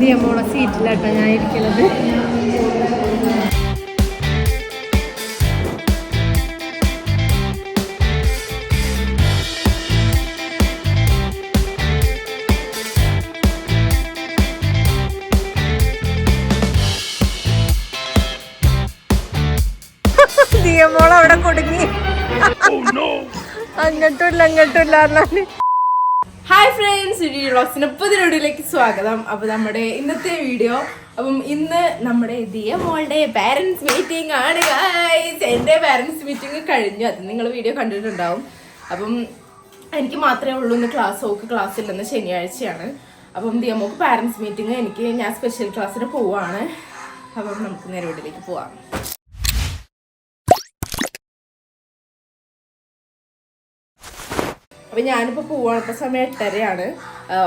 ദിയമോളെ സീറ്റിലാട്ടോ ഞാൻ ഇരിക്കുന്നത്. ദിയമോൾ അവിടെ കുടുങ്ങി. അങ്ങോട്ടും ഇല്ല അങ്ങോട്ടും ഇല്ല പറഞ്ഞാൽ. ഹായ് ഫ്രണ്ട്സ് വീഡിയോ വ്ളോഗ്സിന്റെ പുതിയ വീഡിയോയിലേക്ക് സ്വാഗതം. അപ്പോൾ നമ്മുടെ ഇന്നത്തെ വീഡിയോ അപ്പം ഇന്ന് നമ്മുടെ ദിയ മോളുടെ പാരന്റ്സ് മീറ്റിംഗ് ആണ് ഗൈസ് എന്റെ പാരന്റ്സ് മീറ്റിംഗ് കഴിഞ്ഞു. അത് നിങ്ങൾ വീഡിയോ കണ്ടിട്ടുണ്ടാവും. അപ്പം എനിക്ക് മാത്രമേ ഉള്ളൂ ഇന്ന് ക്ലാസ് ഓക്ക് ക്ലാസ് ഇല്ലെന്ന് ശനിയാഴ്ചയാണ്. അപ്പം ദിയ മോക്ക് പാരന്റ്സ് മീറ്റിംഗ് എനിക്ക് ഞാൻ സ്പെഷ്യൽ ക്ലാസ്സിന് പോവാണ്. അപ്പം നമുക്ക് നേരെ വീട്ടിലേക്ക് പോവാം. അപ്പൊ ഞാനിപ്പോ പോവാണ്. സമയം എട്ടരയാണ്.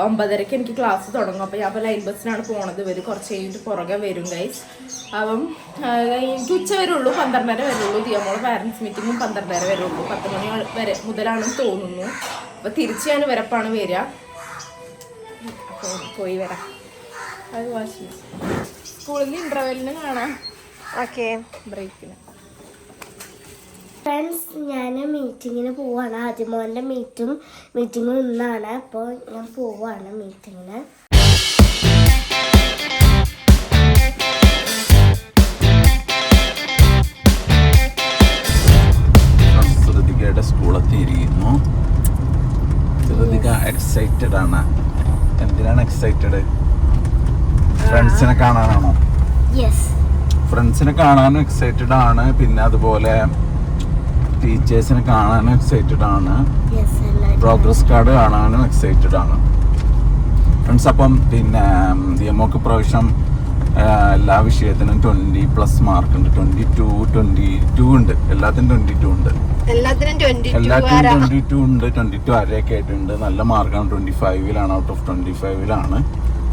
ഒമ്പതരക്ക് എനിക്ക് ക്ലാസ് തുടങ്ങും. അപ്പൊ ഞാൻ ലൈൻ ബസ്സിനാണ് പോണത്. വരും കുറച്ച് കഴിഞ്ഞിട്ട് പുറകെ വരും ഗൈസ് അപ്പം എനിക്ക് ഉച്ച വരുള്ളൂ പന്ത്രണ്ടര വരുള്ളൂ ദിയമോളെ പാരന്റ്സ് മീറ്റിംഗും പന്ത്രണ്ടര വരുള്ളൂ പത്ത് മണി വരെ മുതലാണെന്ന് തോന്നുന്നു. അപ്പൊ തിരിച്ച് ഞാൻ വരപ്പാണ് വരിക. അപ്പൊ പോയി വരാം. അത് വാശി. സ്കൂളിൽ നിന്ന് ഇന്റർവെല്ലിന് കാണാം. ഓക്കെ ബ്രേക്കിന് ഫ്രണ്ട്സ് ഞാൻ മീറ്റിങ്ങിന് പോവാണ്. ആദ്യമോന്റെ മീറ്റും മീറ്റിങ്ങും ഇന്നാണ് അപ്പോൾ ഞാൻ പോവാണ് മീറ്റിങ്ങിന് ശ്രുതികയുടെ സ്കൂളെത്തിയിരിക്കുന്നു ശ്രുതിക എക്സൈറ്റഡ് ആണ്. എന്തിനാണ് എക്സൈറ്റഡ് ഫ്രണ്ട്സിനെ കാണാനാണോ? ഫ്രണ്ട്സിനെ കാണാനും എക്സൈറ്റഡ് ആണ്. പിന്നെ അതുപോലെ ടീച്ചേഴ്സിനെ കാണാനും എക്സൈറ്റഡ് ആണ്. പ്രോഗ്രസ് കാർഡ് കാണാനും എക്സൈറ്റഡ് ആണ്. ഫ്രണ്ട്സ് അപ്പം പിന്നെ ദിയമോക്ക് പ്രാവശ്യം എല്ലാ വിഷയത്തിനും ട്വന്റി പ്ലസ് മാർക്ക് ഉണ്ട്. ട്വന്റി ടു ട്വന്റി ടു ഉണ്ട്. എല്ലാത്തിനും ട്വന്റി ടു ഉണ്ട്. എല്ലാത്തിനും ട്വന്റി ടു എല്ലാത്തിനും ട്വന്റി ടു ഉണ്ട്. ട്വന്റി ടു അരയൊക്കെ ആയിട്ടുണ്ട്. നല്ല മാർക്കാണ് ട്വന്റി ഫൈവിലാണ് ഔട്ട് ഓഫ് ട്വന്റി ഫൈവിലാണ്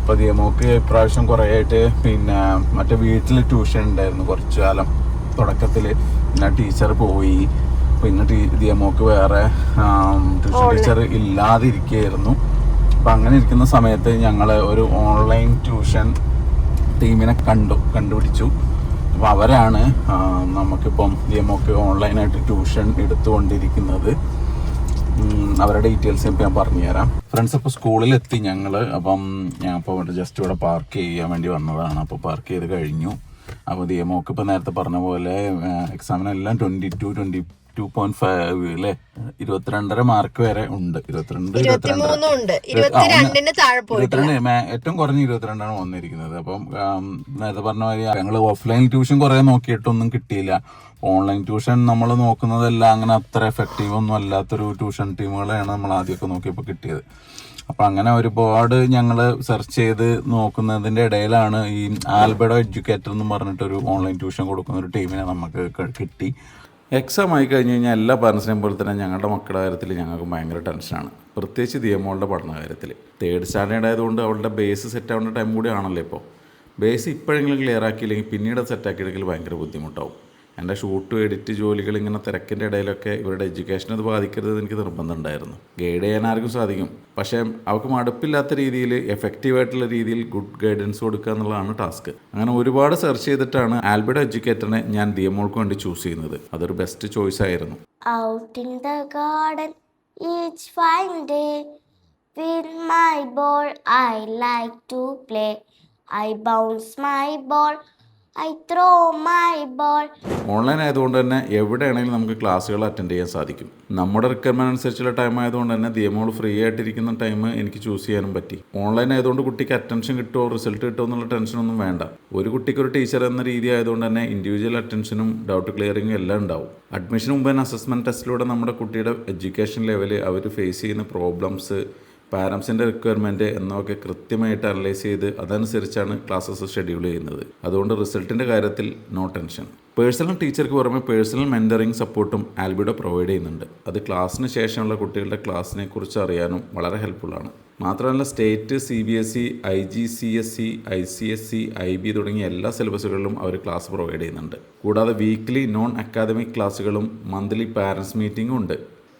അപ്പൊ ദിയമോക്ക് ഇപ്രാവശ്യം കുറേ ആയിട്ട് പിന്നെ മറ്റേ വീട്ടിൽ ട്യൂഷൻ ഉണ്ടായിരുന്നു കുറച്ചു കാലം തുടക്കത്തിൽ പിന്നെ ടീച്ചർ പോയി. പിന്നെ ടീ- ദിയമോക്ക് വേറെ ട്യൂഷൻ ടീച്ചർ ഇല്ലാതിരിക്കുകയായിരുന്നു. അപ്പം അങ്ങനെ ഇരിക്കുന്ന സമയത്ത് ഞങ്ങൾ ഒരു ഓൺലൈൻ ട്യൂഷൻ ടീമിനെ കണ്ടു കണ്ടുപിടിച്ചു. അപ്പോൾ അവരാണ് നമുക്കിപ്പം ദിയമൊക്കെ ഓൺലൈനായിട്ട് ട്യൂഷൻ എടുത്തുകൊണ്ടിരിക്കുന്നത്. അവരുടെ ഡീറ്റെയിൽസ് ഇപ്പം ഞാൻ പറഞ്ഞുതരാം. ഫ്രണ്ട്സ് അപ്പോൾ സ്കൂളിലെത്തി ഞങ്ങൾ അപ്പം ഞാൻ ഇപ്പോൾ ജസ്റ്റ് ഇവിടെ പാർക്ക് ചെയ്യാൻ വേണ്ടി വന്നതാണ്. അപ്പോൾ പാർക്ക് ചെയ്ത് കഴിഞ്ഞു. അപ്പോൾ ദിയമോക്ക് ഇപ്പോൾ നേരത്തെ പറഞ്ഞ പോലെ എക്സാമിനെല്ലാം twenty two twenty two point five അല്ലേ? ഇരുപത്തിരണ്ടര മാർക്ക് വരെ ഉണ്ട്. ഇരുപത്തിരണ്ട് ഇരുപത്തിരണ്ട് ഏറ്റവും കുറഞ്ഞ ഇരുപത്തിരണ്ടാണ് വന്നിരിക്കുന്നത്. അപ്പം നേരത്തെ പറഞ്ഞ മാതിരി ഞങ്ങൾ ഓഫ്ലൈൻ ട്യൂഷൻ കുറെ നോക്കിയിട്ടൊന്നും കിട്ടിയില്ല. ഓൺലൈൻ ട്യൂഷൻ നമ്മൾ നോക്കുന്നതെല്ലാം അങ്ങനെ അത്ര എഫക്റ്റീവ് ഒന്നും അല്ലാത്തൊരു ട്യൂഷൻ ടീമുകളെയാണ് നമ്മൾ ആദ്യമൊക്കെ നോക്കിയപ്പോൾ കിട്ടിയത്. അപ്പൊ അങ്ങനെ ഒരുപാട് ഞങ്ങൾ സെർച്ച് ചെയ്ത് നോക്കുന്നതിന്റെ ഇടയിലാണ് ഈ ആൽബഡോ എഡ്യൂക്കേറ്റർ എന്ന് പറഞ്ഞിട്ടൊരു ഓൺലൈൻ ട്യൂഷൻ കൊടുക്കുന്ന ഒരു ടീമിനെ നമുക്ക് കിട്ടി. എക്സാം ആയി കഴിഞ്ഞ് കഴിഞ്ഞാൽ എല്ലാ പാരൻസിനെയും പോലെ തന്നെ ഞങ്ങളുടെ മക്കളുടെ കാര്യത്തിൽ ഞങ്ങൾക്ക് ഭയങ്കര ടെൻഷനാണ് പ്രത്യേകിച്ച് ദിയമോളുടെ പഠന കാര്യത്തിൽ. തേർഡ് സ്റ്റാൻഡേർഡ് ആയതുകൊണ്ട് അവളുടെ ബേസ് സെറ്റ് ആവേണ്ട ടൈം കൂടി ആണല്ലോ ഇപ്പോൾ. ബേസ് ഇപ്പോഴെങ്കിലും ക്ലിയർ ആക്കിയില്ലെങ്കിൽ പിന്നീട് സെറ്റ് ആക്കിയെടുക്കൽ ഭയങ്കര ബുദ്ധിമുട്ടാവും. എന്റെ ഷൂട്ടും എഡിറ്റ് ജോലികൾ ഇങ്ങനെ തിരക്കിന്റെ ഇടയിലൊക്കെ ഇവരുടെ എഡ്യൂക്കേഷൻ അത് ബാധിക്കരുത് എനിക്ക് നിർബന്ധമുണ്ടായിരുന്നു ഗൈഡ് ചെയ്യാൻ ആർക്കും സാധിക്കും. പക്ഷേ അവർക്ക് മടുപ്പില്ലാത്ത രീതിയിൽ എഫക്റ്റീവായിട്ടുള്ള രീതിയിൽ ഗുഡ് ഗൈഡൻസ് കൊടുക്കുക എന്നുള്ളതാണ് ടാസ്ക്. അങ്ങനെ ഒരുപാട് സെർച്ച് ചെയ്തിട്ടാണ് ആൽബർട്ട് എഡ്യൂക്കേറ്ററിനെ ഞാൻ ദിയമോൾക്ക് വേണ്ടി ചൂസ് ചെയ്യുന്നത്. അതൊരു ബെസ്റ്റ് ചോയ്സ് ആയിരുന്നു. The garden each fine day with my ball I like to play. I bounce my ball, I throw my ball online ആയതുകൊണ്ട് തന്നെ എവിടെയാണെങ്കിലും നമുക്ക് ക്ലാസ്സുകൾ അറ്റൻഡ് ചെയ്യാൻ സാധിക്കും. നമ്മുടെ റിക്വയർമെന്റ് അനുസരിച്ചുള്ള ടൈം ആയതുകൊണ്ട് തന്നെ ദിയമോൾ ഫ്രീ ആയിട്ടിരിക്കുന്ന ടൈം എനിക്ക് ചൂസ് ചെയ്യാനും പറ്റി. ഓൺലൈൻ ആയതുകൊണ്ട് കുട്ടിക്ക് അറ്റൻഷൻ കിട്ടുമോ റിസൾട്ട് കിട്ടുമോ എന്നുള്ള ടെൻഷനൊന്നും വേണ്ട. ഒരു കുട്ടിക്ക് ഒരു ടീച്ചർ എന്ന രീതി ആയതുകൊണ്ട് തന്നെ ഇൻഡിവിജ്വൽ അറ്റൻഷനും ഡൗട്ട് ക്ലിയറിങ്ങും എല്ലാം ഉണ്ടാവും. അഡ്മിഷൻ മുമ്പ് തന്നെ അസസ്മെന്റ് ടെസ്റ്റിലൂടെ നമ്മുടെ കുട്ടിയുടെ എഡ്യൂക്കേഷൻ ലെവൽ അവർ ഫേസ് ചെയ്യുന്ന പ്രോബ്ലംസ് പാരൻസിന്റെ റിക്വയർമെന്റ് എന്നൊക്കെ കൃത്യമായിട്ട് അനലൈസ് ചെയ്ത് അതനുസരിച്ചാണ് ക്ലാസ്സസ് ഷെഡ്യൂൾ ചെയ്യുന്നത്. അതുകൊണ്ട് റിസൾട്ടിന്റെ കാര്യത്തിൽ നോ ടെൻഷൻ പേഴ്സണൽ ടീച്ചർക്ക് പുറമെ പേഴ്സണൽ മെന്ററിങ് സപ്പോർട്ടും ആൽബിഡോ പ്രൊവൈഡ് ചെയ്യുന്നുണ്ട്. അത് ക്ലാസ്സിന് ശേഷമുള്ള കുട്ടികളുടെ ക്ലാസ്സിനെ കുറിച്ച് അറിയാനും വളരെ ഹെൽപ്ഫുള്ളാണ് മാത്രമല്ല state C B S E I G C S C I C S C I B തുടങ്ങിയ എല്ലാ സിലബസുകളിലും അവർ ക്ലാസ് പ്രൊവൈഡ് ചെയ്യുന്നുണ്ട്. കൂടാതെ വീക്ക്ലി നോൺ അക്കാദമിക് ക്ലാസ്സുകളും മന്ത്ലി പാരൻസ് മീറ്റിംഗും ഉണ്ട്.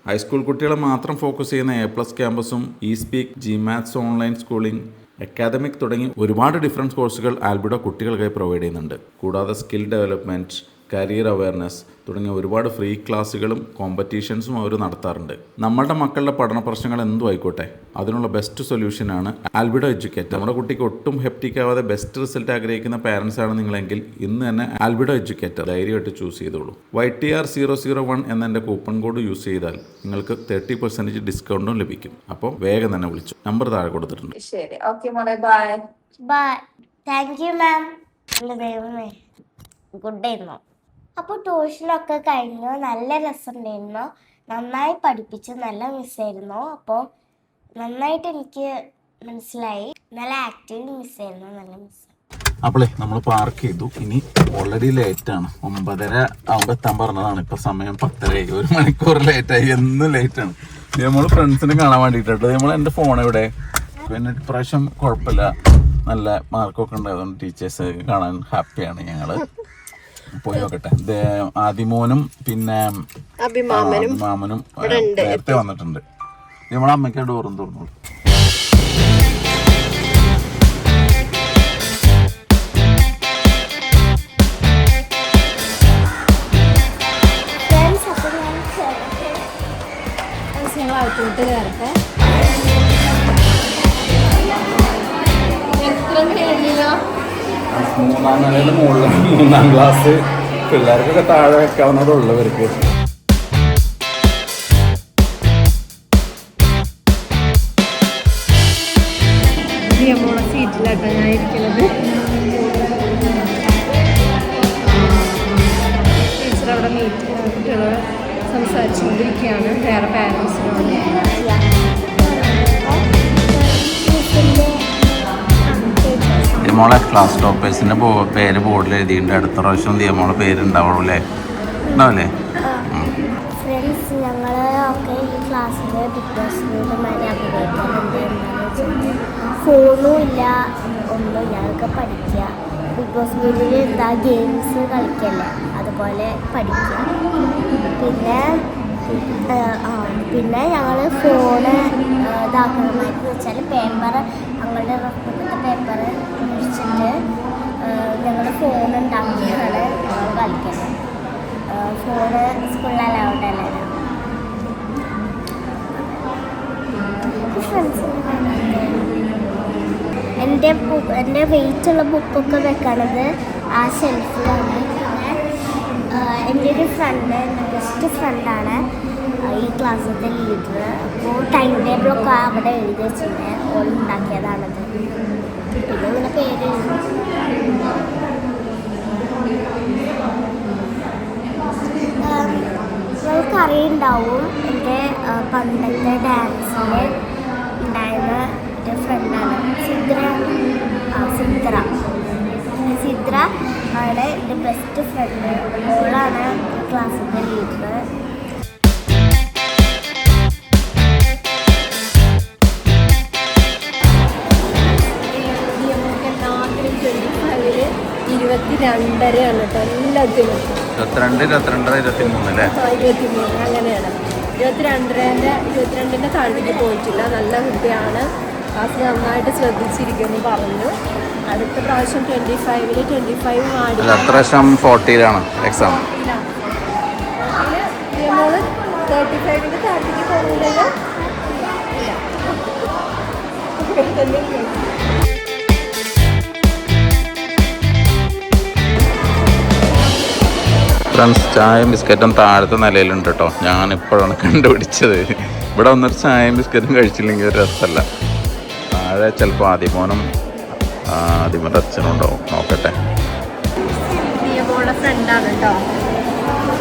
ഹൈസ്കൂൾ കുട്ടികളെ മാത്രം ഫോക്കസ് ചെയ്യുന്ന A plus ക്യാമ്പസും E speak G maths online schooling academic തുടങ്ങി ഒരുപാട് ഡിഫറൻസ് കോഴ്സുകൾ ആൽബിഡോ കുട്ടികൾക്കായി പ്രൊവൈഡ് ചെയ്യുന്നുണ്ട്. കൂടാതെ സ്കിൽ ഡെവലപ്മെന്റ് കരിയർ അവയർനെസ് തുടങ്ങിയ ഒരുപാട് ഫ്രീ ക്ലാസ്സുകളും കോമ്പറ്റീഷൻസും അവർ നടത്താറുണ്ട്. നമ്മളുടെ മക്കളുടെ പഠന പ്രശ്നങ്ങൾ എന്തും ആയിക്കോട്ടെ അതിനുള്ള ബെസ്റ്റ് സൊല്യൂഷനാണ് ആൽബിഡോ എഡ്യൂക്കേറ്റ് നമ്മുടെ കുട്ടിക്ക് ഒട്ടും ഹെപ്റ്റിക് ആവാതെ ബെസ്റ്റ് റിസൾട്ട് ആഗ്രഹിക്കുന്ന പാരൻസ് ആണ് നിങ്ങളെങ്കിൽ ഇന്ന് തന്നെ ആൽബിഡോ എഡ്യൂക്കേറ്റർ ധൈര്യമായിട്ട് ചൂസ് ചെയ്തോളൂ. Y T R zero zero one എന്ന എന്റെ കൂപ്പൺ കോഡ് യൂസ് ചെയ്താൽ നിങ്ങൾക്ക് തേർട്ടി പെർസെന്റേജ് ഡിസ്കൗണ്ടും ലഭിക്കും. അപ്പോൾ വേഗം തന്നെ വിളിച്ചു. നമ്പർ താഴെ കൊടുത്തിട്ടുണ്ട്. ശരി. ഓക്കെ മോളെ bye bye thank you ma'am good good ആയിരുന്നു അപ്പോൾ ട്യൂഷനൊക്കെ കഴിഞ്ഞു. നല്ല രസമുണ്ടായിരുന്നു. നന്നായി പഠിപ്പിച്ചു. നല്ല മിസ്സായിരുന്നു അപ്പോൾ നന്നായിട്ട് എനിക്ക് മനസ്സിലായി. നല്ല ആക്റ്റീവ് മിസ്സായിരുന്നു നല്ല മിസ് അപ്പോളേ നമ്മൾ പാർക്ക് ചെയ്തു. ഇനി ഓൾറെഡി ലേറ്റ് ആണ്. ഒമ്പതര ആവുമ്പോ എത്താൻ പറഞ്ഞതാണ്. ഇപ്പൊ സമയം പത്തരയായി. ഒരു മണിക്കൂർ ലേറ്റ് ആയി. എന്നും ലേറ്റ് ആണ്. നമ്മൾ ഫ്രണ്ട്സിനെ കാണാൻ വേണ്ടിയിട്ടുണ്ട് നമ്മൾ എന്റെ ഫോൺ ഇവിടെ പിന്നെ ഇപ്രാവശ്യം കുഴപ്പമില്ല. നല്ല മാർക്കൊക്കെ ഉണ്ടായതുകൊണ്ട് ടീച്ചേഴ്സ് കാണാൻ ഹാപ്പിയാണ് ഞങ്ങൾ. പോയി നോക്കട്ടെ. ആദിമോനും പിന്നെ അഭിമാമനും നേരത്തെ വന്നിട്ടുണ്ട്. നമ്മളെ അമ്മയ്ക്ക് ഡോറും തുറന്നു മൂന്നാം ക്ലാസ് പിള്ളേർക്കൊക്കെ താഴെ വെക്കാവുന്നതേ ഉള്ളൂ ദിയമോളെ ക്ലാസ് ടോപ്പേഴ്സിന്റെ പേര് ബോർഡിൽ എഴുതിയിട്ടുണ്ട്. അടുത്ത പ്രാവശ്യം ദിയമോളെ പേര് ഉണ്ടാവുള്ളൂ അല്ലേ ഉണ്ടാവില്ലേ? ഫോണും ഇല്ല ഒന്നും ഞങ്ങൾക്ക് പഠിക്കുക ബിഗ് ബോസ് വീട്ടിൽ എന്താ ഗെയിംസ് കളിക്കല്ലേ അതുപോലെ പഠിക്കുക പിന്നെ പിന്നെ ഞങ്ങൾ ഫോണ് എന്ന് വെച്ചാൽ പേപ്പർ ഞങ്ങളുടെ റെക്കോർഡിന്റെ പേപ്പർ മുറിച്ചിട്ട് ഞങ്ങൾ ഫോൺ ഉണ്ടാക്കിയാണ് ഞങ്ങൾ കളിക്കുന്നത് ഫോണ് സ്കൂളിൽ അലൗഡ് അല്ല എന്റെ എന്റെ വെയിറ്റുള്ള ബുക്കൊക്കെ വെക്കണത് ആ ഷെൽഫിലാണ് എന്റെ ഒരു ഫ്രണ്ട് എന്റെ ബെസ്റ്റ് ഫ്രണ്ടാണ് ഈ ക്ലാസ്സിലത്തെ ലീഡർ അപ്പോൾ ടൈം ടേബിളൊക്കെ അവിടെ എഴുതി വെച്ചിട്ടുണ്ട് ഓൾ ഉണ്ടാക്കിയതാണത്. പിന്നെ ഇങ്ങനെ പേര് നിങ്ങൾക്ക് അറിയുണ്ടാവും എന്റെ പണ്ടത്തെ ഡാൻസിൽ ഉണ്ടായിരുന്ന എന്റെ ഫ്രണ്ടാണ് സിദ്ര സിദ്ര സിദ്ര ആണ് എന്റെ ബെസ്റ്റ് ഫ്രണ്ട് ഓളാണ് ക്ലാസ്സിന്റെ ലീഡർ ഇരുപത്തി രണ്ടരയാണ് കേട്ടോ. എല്ലാത്തിനും. ഇരുപത്തിരണ്ട് ഇരുപത്തിരണ്ടര ഇരുപത്തി മൂന്ന് അല്ലേ ഇരുപത്തിമൂന്ന് അങ്ങനെയാണ്. ഇരുപത്തിരണ്ടരന്റെ ഇരുപത്തിരണ്ടിന്റെ താഴേക്ക് പോയിട്ടില്ല. നല്ല കുട്ടിയാണ്. ക്ലാസ് നന്നായിട്ട് ശ്രദ്ധിച്ചിരിക്കുമെന്ന് പറഞ്ഞു. അടുത്ത പ്രാവശ്യം ട്വന്റി ഫൈവിൽ ട്വന്റി ഫൈവ് ആടി അല്ല അത്ര വർഷം ഫോർട്ടിയിലാണ് എക്സാം മോൾ തേർട്ടി ഫൈവിന് താഴേക്ക് പോകുന്നില്ലല്ലോ ഫ്രണ്ട്സ് ചായയും ബിസ്ക്കറ്റും താഴത്തെ നിലയിലുണ്ട് കേട്ടോ ഞാൻ ഇപ്പോഴാണ് കണ്ടുപിടിച്ചത്. ഇവിടെ വന്നൊരു ചായയും ബിസ്ക്കറ്റും കഴിച്ചില്ലെങ്കിൽ ഒരു രസമല്ല. താഴെ ചിലപ്പോൾ ആദിമോനും എന്റെ അച്ഛനും ഉണ്ടാവും നോക്കട്ടെ നിയമോളെ ഫ്രണ്ടാണ് കേട്ടോ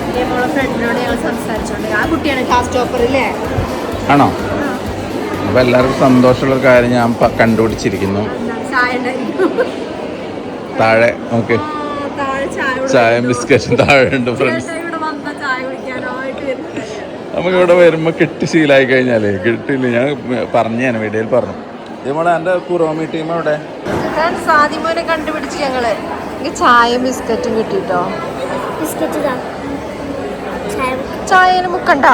നിയമോളെ ഫ്രണ്ടിനോട് ഞങ്ങൾ സംസാരിച്ചോണ്ട് ആ കുട്ടിയാണ് അല്ലേ ആണോ? അപ്പോൾ എല്ലാവർക്കും സന്തോഷമുള്ള കാര്യം ഞാൻ കണ്ടുപിടിച്ചിരിക്കുന്നു. താഴെ ഓക്കെ ചായ ചായയും ബിസ്ക്കറ്റും താഴെ ഉണ്ട് ഫ്രണ്ട്സ് നമുക്ക് ഇവിടെ വരുമ്പോൾ കിട്ടി ശീലമായി കഴിഞ്ഞാലേ കിട്ടില്ല ഞാൻ പറഞ്ഞു ഞാൻ വീഡിയോയിൽ പറഞ്ഞു. ഇതേപോലെ എന്റെ കുറോമി ടീം എവിടെ സാദിമോനെ കണ്ടുപിടിച്ച് ഞങ്ങൾ. എനിക്ക് ചായയും ബിസ്ക്കറ്റും കിട്ടിട്ടോ. ബിസ്ക്കറ്റ് ചായ മുക്കണ്ട.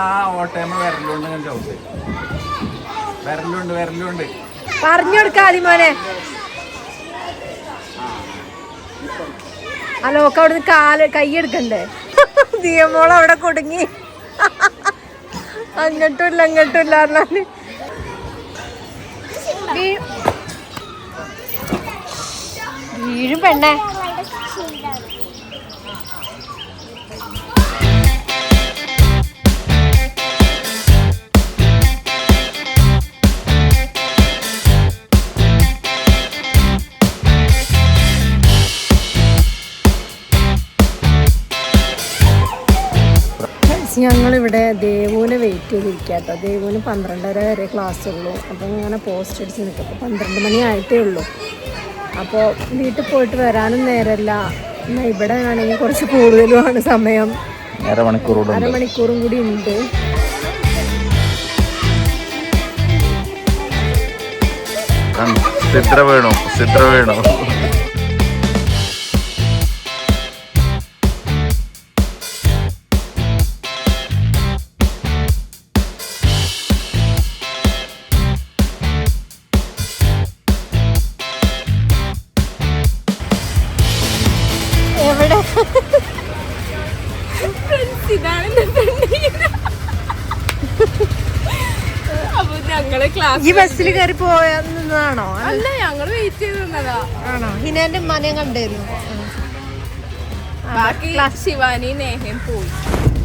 ആ ഓട്ടയമ്മ വിരലുകൊണ്ട് ഞാൻ ചവിട്ട് വിരലുണ്ട് വിരലുണ്ട്. പറഞ്ഞു മോനെ. അല്ല അവിടുന്ന് കാൽ കൈയെടുക്കണ്ടേ ദിയമോൾ അവിടെ കൊടുങ്ങി. അങ്ങോട്ടും ഇല്ല അങ്ങോട്ടും ഇല്ല വീഴും പെണ്ണേ. ഞങ്ങളിവിടെ ദേവുവിനെ വെയിറ്റ് ചെയ്തിരിക്കുക കേട്ടോ ദേവുവിന് പന്ത്രണ്ടര വരെ ക്ലാസ് ഉള്ളൂ. അപ്പോൾ ഇങ്ങനെ പോസ്റ്റ് അടിച്ച് നിൽക്കും. അപ്പോൾ പന്ത്രണ്ട് മണി ആയിട്ടേ ഉള്ളൂ. അപ്പോൾ വീട്ടിൽ പോയിട്ട് വരാനും നേരമല്ല എന്നാൽ ഇവിടെ ആണെങ്കിൽ കുറച്ച് കൂടുതലുമാണ് സമയം. അരമണിക്കൂറോട് അരമണിക്കൂറും കൂടി ഉണ്ട്. സിദ്ര വേണോ സിദ്ര വേണു. ഈ ബസ്സിൽ കയറി പോയെന്നതാണോ അല്ല ഞങ്ങൾ വെയിറ്റ് ചെയ്ത് നിന്നതാ. ആണോ? ഹിനാന്റെ ഉമ്മാനെയും കണ്ടായിരുന്നു. ബാക്കി ശിവാനി നേഹയും പോയി.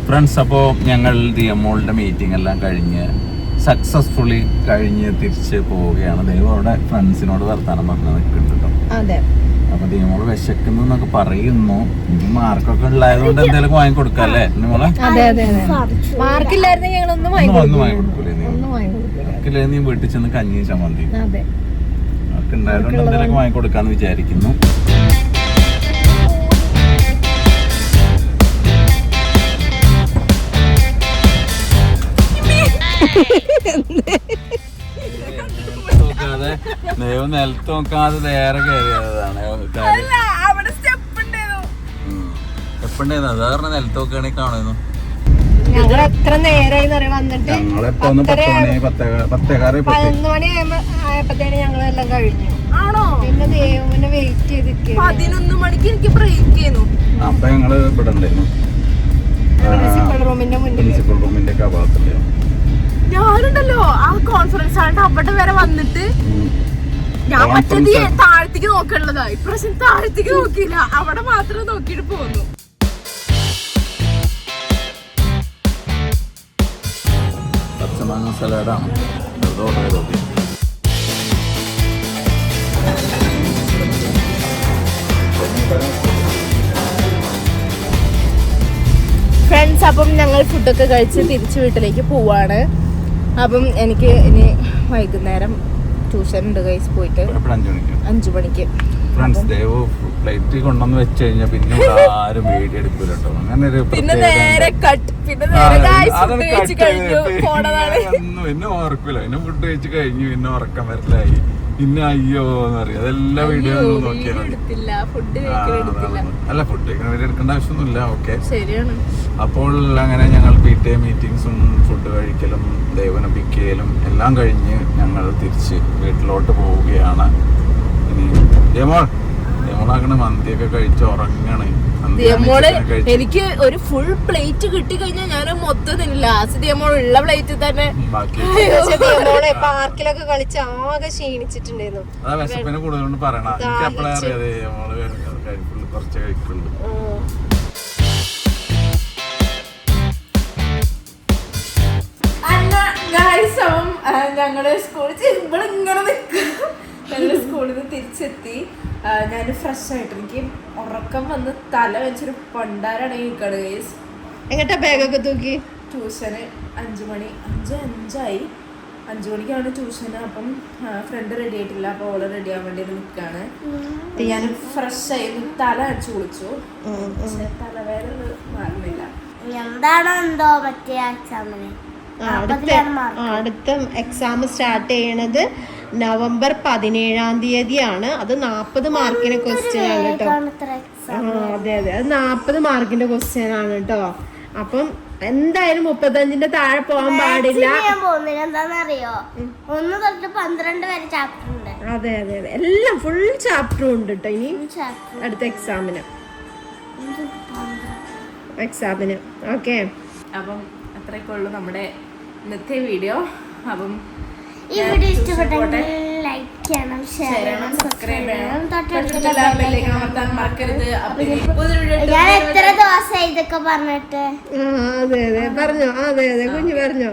ഫ്രണ്ട്സ് അപ്പോൾ ഞങ്ങൾ ദിയമോളുടെ മീറ്റിംഗ് എല്ലാം കഴിഞ്ഞ് സക്സസ്ഫുള്ളി കഴിഞ്ഞ് തിരിച്ച് പോവുകയാണ്. ദൈവം അവിടെ ഫ്രണ്ട്സിനോട് വർത്താനം പറഞ്ഞ് നിൽക്കുന്നുണ്ട് കേട്ടോ. അതെ. അപ്പൊ ദിയമോൾ വിശക്കുന്നു എന്നൊക്കെ പറയുന്നു. ഇനി മാർക്കൊക്കെ ഉള്ളതുകൊണ്ട് എന്തെങ്കിലും വാങ്ങി കൊടുക്കാം അല്ലേ മോളെ? അതെ അതെ അതെ. മാർക്കില്ലായിരുന്നെങ്കിൽ ഞങ്ങളൊന്നും ഒന്നും വാങ്ങി കൊടുക്കൂലേ നീ ഒന്നും വാങ്ങി കൊടുക്കില്ല മാർക്കില്ലേ നീ വീട്ടിൽ ചെന്ന് കഞ്ഞി ചമ്മന്തി അതെ. മാർക്ക് ഉണ്ടായതുകൊണ്ട് എന്തെങ്കിലും വാങ്ങി കൊടുക്കാന്ന് വിചാരിക്കുന്നു. ദൈവം നിലത്ത് നോക്കാതെ നേരെ കയറിയതാണ്. സ്റ്റെപ്പ് ഉണ്ടായിരുന്നു അത് കാരണം നിലത്ത് നോക്കുകയാണെങ്കിൽ കാണുന്നു. ഞങ്ങൾ എത്ര നേരമായി അറിയാം? വന്നിട്ട് മണി പതിനൊന്ന് ഞങ്ങളെല്ലാം കഴിഞ്ഞു. ആണോ? പിന്നെ ദേവുവിനെ വെയിറ്റ് പതിനൊന്ന് മണിക്ക് എനിക്ക് ബ്രേക്ക് ചെയ്യുന്നു അപ്പൊ ഞങ്ങൾ ഇവിടെ ഉണ്ടായിരുന്നു പ്രിൻസിപ്പൽ റൂമിന്റെ മുന്നിൽ പ്രിൻസിപ്പൽ റൂമിന്റെ ഒക്കെ ആ ഭാഗത്തുണ്ടായിരുന്നു ഞാനുണ്ടല്ലോ ആ കോൺഫറൻസ് ആണ് അവിടെ വരെ വന്നിട്ട് ഞാൻ മറ്റേത് താഴത്തേക്ക് നോക്കാനുള്ളതാ. ഇപ്രാവശ്യം താഴത്തേക്ക് നോക്കിയില്ല. അവിടെ മാത്രം നോക്കിയിട്ട് പോന്നു പച്ചമാങ്ങ സലാഡാണ്. വെറുതെ ഓർഡർ ചെയ്ത് ഫ്രണ്ട്സ് അപ്പം ഞങ്ങൾ ഫുഡൊക്കെ കഴിച്ച് തിരിച്ചു വീട്ടിലേക്ക് പോവാണ്. അപ്പം എനിക്ക് ഇനി വൈകുന്നേരം ട്യൂഷൻ ഉണ്ട് കൈസ് പോയിട്ട് അഞ്ചു മണിക്ക്? അഞ്ചു മണിക്ക്. ഫ്രണ്ട്സ് ദേവ് പ്ലേറ്റ് കൊണ്ടുവന്ന് വെച്ച് കഴിഞ്ഞാൽ പിന്നെ ഓർക്കില്ല ആരും വീഡിയോ എടുക്കൂല കേട്ടോ അങ്ങനെ ഒരു പിന്നെ നേരെ കട്ട് ഓർക്കൂല. പിന്നെ ഫുഡ് കഴിച്ച് കഴിഞ്ഞു പിന്നെ ഉറക്കം വരലായി. പിന്നെ അയ്യോ എന്ന് പറയും അതെല്ലാം വീഡിയോ ഒന്ന് നോക്കിയാൽ മതി. കഴിക്കാൻ അല്ല ഫുഡ് കഴിക്കുന്ന വീഡിയോ എടുക്കേണ്ട ആവശ്യമൊന്നുമില്ല. ഓക്കെ അപ്പോൾ അങ്ങനെ ഞങ്ങൾ പി ടി എ മീറ്റിംഗ്സും ഫുഡ് കഴിക്കലും ദേവനെ പിക്കലും എല്ലാം കഴിഞ്ഞ് ഞങ്ങൾ തിരിച്ച് വീട്ടിലോട്ട് പോവുകയാണ്. ഇനി ദേമോൾ ദേമോളാക്കണ മന്തിയൊക്കെ കഴിച്ച് ഉറങ്ങാണ്. ദിയമോൾ എനിക്ക് ഒരു ഫുൾ പ്ലേറ്റ് കിട്ടി കഴിഞ്ഞാൽ ഞാൻ മൊത്തം ലാസ്റ്റ് ദിയമോൾ ഉള്ള പ്ലേറ്റിൽ തന്നെ ദേവോളെ പാർക്കിലൊക്കെ കളിച്ച് ആകെ ക്ഷീണിച്ചിട്ടുണ്ടായിരുന്നു. കൂടുതലുകൊണ്ട് പറയണ. എനിക്ക് അപ്പോഴേ അറിയാതെ ദേമോൾ കഴിക്കുള്ളൂ കുറച്ച് കഴിക്കുള്ളൂ. ഞങ്ങളുടെ സ്കൂളിൽ ഇങ്ങനെ നിൽക്കും ഞങ്ങളുടെ സ്കൂളിൽ നിന്ന് തിരിച്ചെത്തി. ഞാൻ ഫ്രഷ് ആയിട്ട് എനിക്ക് ഉറക്കം വന്ന് തല വെച്ചൊരു പണ്ടാരടങ്ങി നിൽക്കുകയാണ് ഗൈസ് എങ്ങട്ടാ ബാഗൊക്കെ തൂക്കി? ട്യൂഷന് അഞ്ചു മണി അഞ്ച് അഞ്ചായി. അഞ്ചു മണിക്കാണ് ട്യൂഷന് അപ്പം ഫ്രണ്ട് റെഡി ആയിട്ടില്ല അപ്പോൾ ഓൾ റെഡി ആവാൻ വേണ്ടി നിൽക്കുകയാണ് ഞാൻ ഫ്രഷ് ആയി തല അടിച്ചു കുളിച്ചു പക്ഷെ തലവേദന മാറുന്നില്ല. എന്താണോ എന്തോ മറ്റേ എക്സാമിന് അടുത്ത അടുത്ത എക്സാം സ്റ്റാർട്ട് ചെയ്യണത് നവംബർ പതിനേഴാം തീയതിയാണ്. അത് നാൽപ്പത് മാർക്കിന്റെ ക്വസ്റ്റ്യൻ ആണ് കേട്ടോ. അതെ അതെ. അത് നാപ്പത് മാർക്കിന്റെ ക്വസ്റ്റ്യൻ ആണ് കേട്ടോ. അപ്പം എന്തായാലും മുപ്പത്തഞ്ചിന്റെ താഴെ പോകാൻ പാടില്ല. എന്താണെന്നറിയോ? ഒന്ന് തൊട്ട് പന്ത്രണ്ട് വരെ ചാപ്റ്റർ ഉണ്ട്. അതെ അതെ അതെ. എല്ലാം ഫുൾ ചാപ്റ്ററും ഉണ്ട് കേട്ടോ ഇനി അടുത്ത എക്സാമിന് എക്സാമിന് ഓക്കെ അപ്പം അത്രയൊക്കെ ഉള്ളൂ നമ്മുടെ ഇന്നത്തെ വീഡിയോ അപ്പം ഈ വീഡിയോ ഇഷ്ടപ്പെട്ടെങ്കിൽ ലൈക്ക് ചെയ്യണം ഷെയർ ചെയ്യണം സബ്സ്ക്രൈബ് ചെയ്യണം. തൊട്ടടുത്തുള്ള ബെല്ലൈക്കൺ അമർത്താൻ മറക്കരുത്. ഞാൻ എത്ര ദിവസമായി ഇതൊക്കെ പറഞ്ഞിട്ട്? അതെ അതെ. പറഞ്ഞോ. അതെ അതെ. കുഞ്ഞു പറഞ്ഞോ.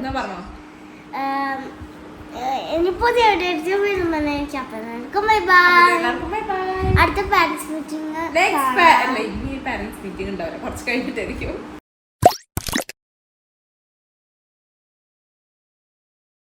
ഇനി പുതിയ വീഡിയോ വരുമ്പോൾ എനിക്ക് അപ്പം ബൈ ബൈ എല്ലാവർക്കും ബൈ ബൈ അടുത്ത പാരൻസ് മീറ്റിംഗ് പാരന്റ്സ് മീറ്റിംഗ് ഉണ്ടാവില്ല. കുറച്ച് കഴിഞ്ഞിട്ടായിരിക്കും.